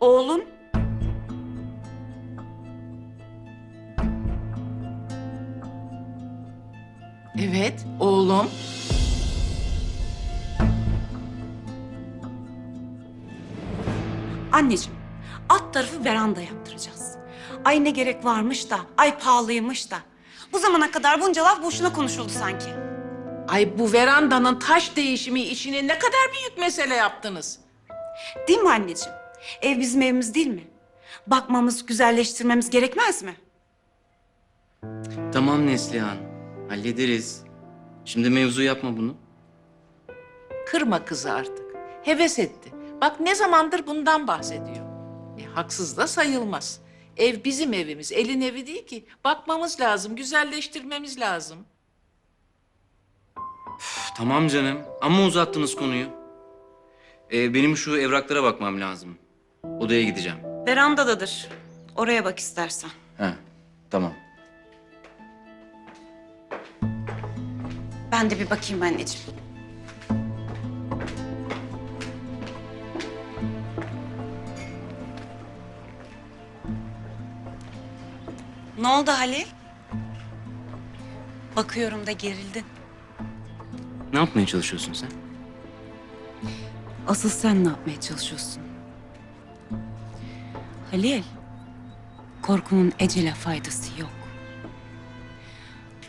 Oğlun Evet, oğlum. anneciğim alt tarafı veranda yaptıracağız. Ay ne gerek varmış da, ay pahalıymış da. Bu zamana kadar bunca laf boşuna konuşuldu sanki. Ay bu verandanın taş değişimi işini ne kadar büyük mesele yaptınız. Değil mi anneciğim? Ev bizim evimiz değil mi? Bakmamız, güzelleştirmemiz gerekmez mi? Tamam Neslihan. Hallederiz. Şimdi mevzu yapma bunu. Kırma kızı artık. Heves etti. Bak ne zamandır bundan bahsediyor. E, haksız da sayılmaz. Ev bizim evimiz, elin evi değil ki. Bakmamız lazım, güzelleştirmemiz lazım. Üf, tamam canım ama uzattınız konuyu. Ee, benim şu evraklara bakmam lazım. Odaya gideceğim. Verandadadır. Oraya bak istersen. He tamam. Ben de bir bakayım anneciğim. Ne oldu Halil? Bakıyorum da gerildin. Ne yapmaya çalışıyorsun sen? Asıl sen ne yapmaya çalışıyorsun? Halil, korkunun ecele faydası yok.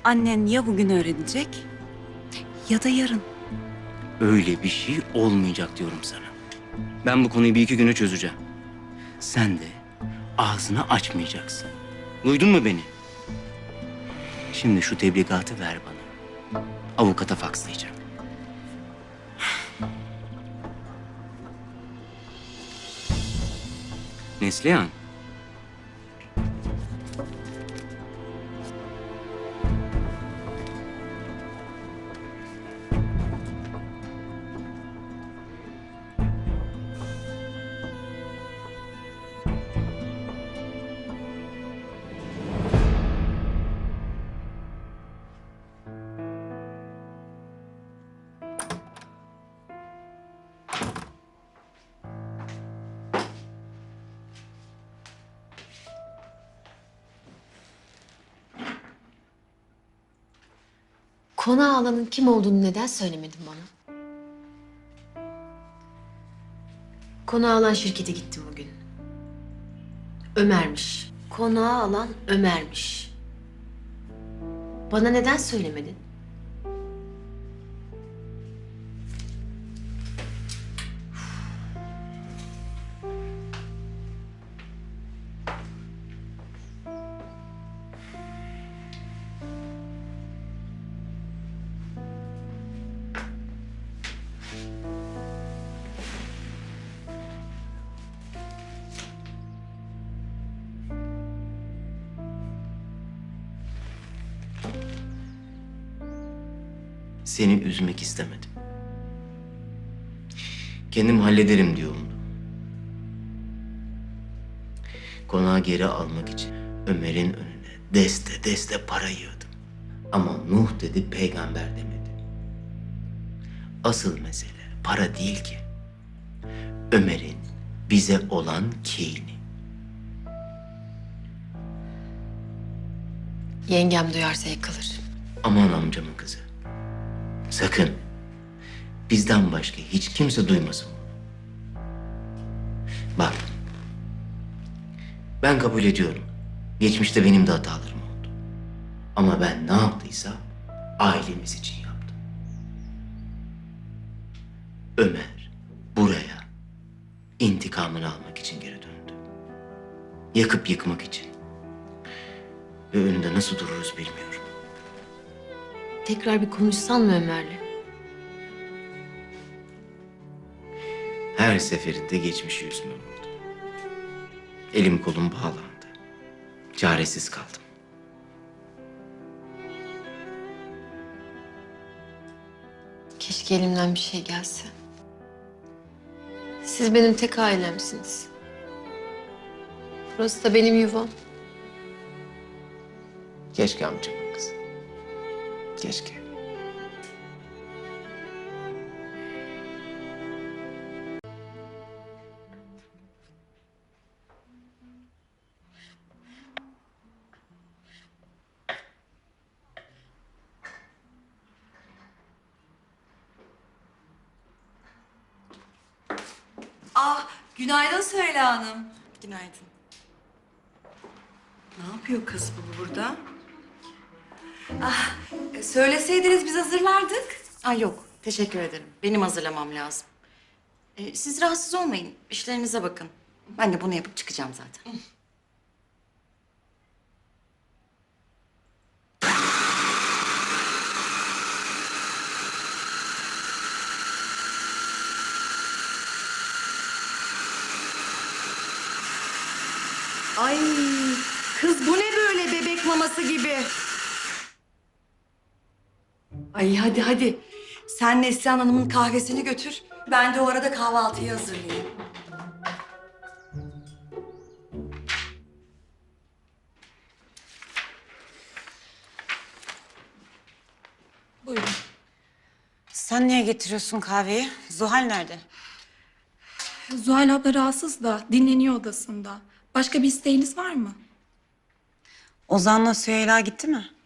Annen ya bugün öğrenecek ya da yarın. Öyle bir şey olmayacak diyorum sana. Ben bu konuyu bir iki güne çözeceğim. Sen de ağzını açmayacaksın. Duydun mu beni? Şimdi şu tebligatı ver bana. Avukata fakslayacağım. Neslihan. Konağı alanın kim olduğunu neden söylemedin bana? Konağı alan şirkete gittim bugün. Ömer'miş. Konağı alan Ömer'miş. Bana neden söylemedin? Seni üzmek istemedim. Kendim hallederim diye umdum. Konağı geri almak için Ömer'in önüne deste deste para yığdım. Ama Nuh dedi peygamber demedi. Asıl mesele para değil ki. Ömer'in bize olan kini. Yengem duyarsa yıkılır. Aman amcamın kızı. Sakın. Bizden başka hiç kimse duymasın bunu. Bak. Ben kabul ediyorum. Geçmişte benim de hatalarım oldu. Ama ben ne yaptıysam ailemiz için yaptım. Ömer buraya intikamını almak için geri döndü. Yakıp yıkmak için. Ve önünde nasıl dururuz bilmiyorum. Tekrar bir konuşsan mı Ömer'le? Her seferinde geçmişi yüzüme vurdu. Elim kolum bağlandı. Çaresiz kaldım. Keşke elimden bir şey gelse. Siz benim tek ailemsiniz. Burası da benim yuvam. Keşke amcamın Keşke. Ah, günaydın Söyle Hanım. Günaydın. Ne yapıyor kız bu burada? Ah, e, söyleseydiniz biz hazırlardık. Ay yok, teşekkür ederim. Benim hazırlamam lazım. Ee, siz rahatsız olmayın, işlerinize bakın. Ben de bunu yapıp çıkacağım zaten. Ay kız bu ne böyle bebek maması gibi? Ay hadi hadi. Sen Neslihan Hanım'ın kahvesini götür. Ben de o arada kahvaltıyı hazırlayayım. Buyurun. Sen niye getiriyorsun kahveyi? Zuhal nerede? Zuhal abla rahatsız da dinleniyor odasında. Başka bir isteğiniz var mı? Ozan'la Süheyla gitti mi?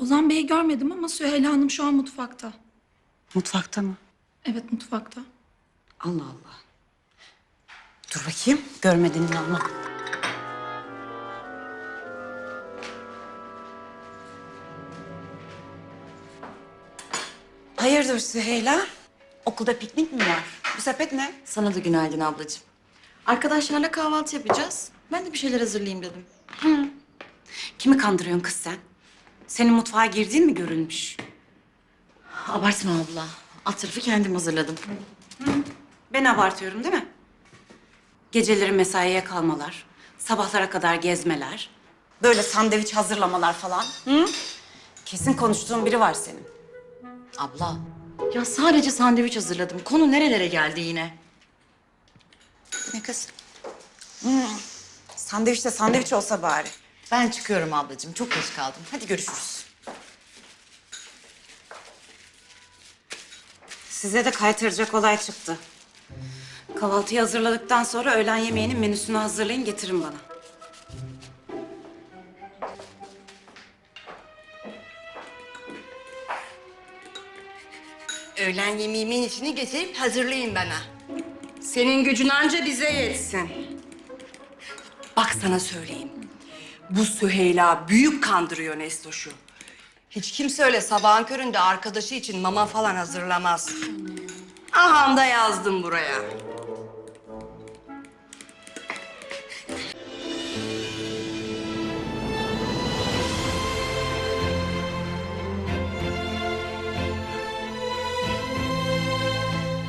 Ozan Bey'i görmedim ama Süheyla Hanım şu an mutfakta. Mutfakta mı? Evet mutfakta. Allah Allah. Dur bakayım. Görmedin inanma. Hayırdır Süheyla? Okulda piknik mi var? Bu sepet ne? Sana da günaydın ablacığım. Arkadaşlarla kahvaltı yapacağız. Ben de bir şeyler hazırlayayım dedim. Kimi kandırıyorsun kız sen? Senin mutfağa girdiğin mi görülmüş? Abartma abla. Alt tarafı kendim hazırladım. Ben abartıyorum değil mi? Geceleri mesaiye kalmalar, sabahlara kadar gezmeler, böyle sandviç hazırlamalar falan. Hı? Kesin konuştuğun biri var senin. Abla, ya sadece sandviç hazırladım. Konu nerelere geldi yine? Ne kız? Hmm. Sandviç de sandviç olsa bari. Ben çıkıyorum ablacığım. Çok geç kaldım. Hadi görüşürüz. Size de kaytaracak olay çıktı. Kahvaltıyı hazırladıktan sonra öğlen yemeğinin menüsünü hazırlayın getirin bana. Öğlen yemeğimin içini getirip hazırlayın bana. Senin gücün anca bize yetsin. Bak sana söyleyeyim. Bu Süheyla büyük kandırıyor Nestoş'u. Hiç kimse öyle sabahın köründe arkadaşı için mama falan hazırlamaz. Aha da yazdım buraya.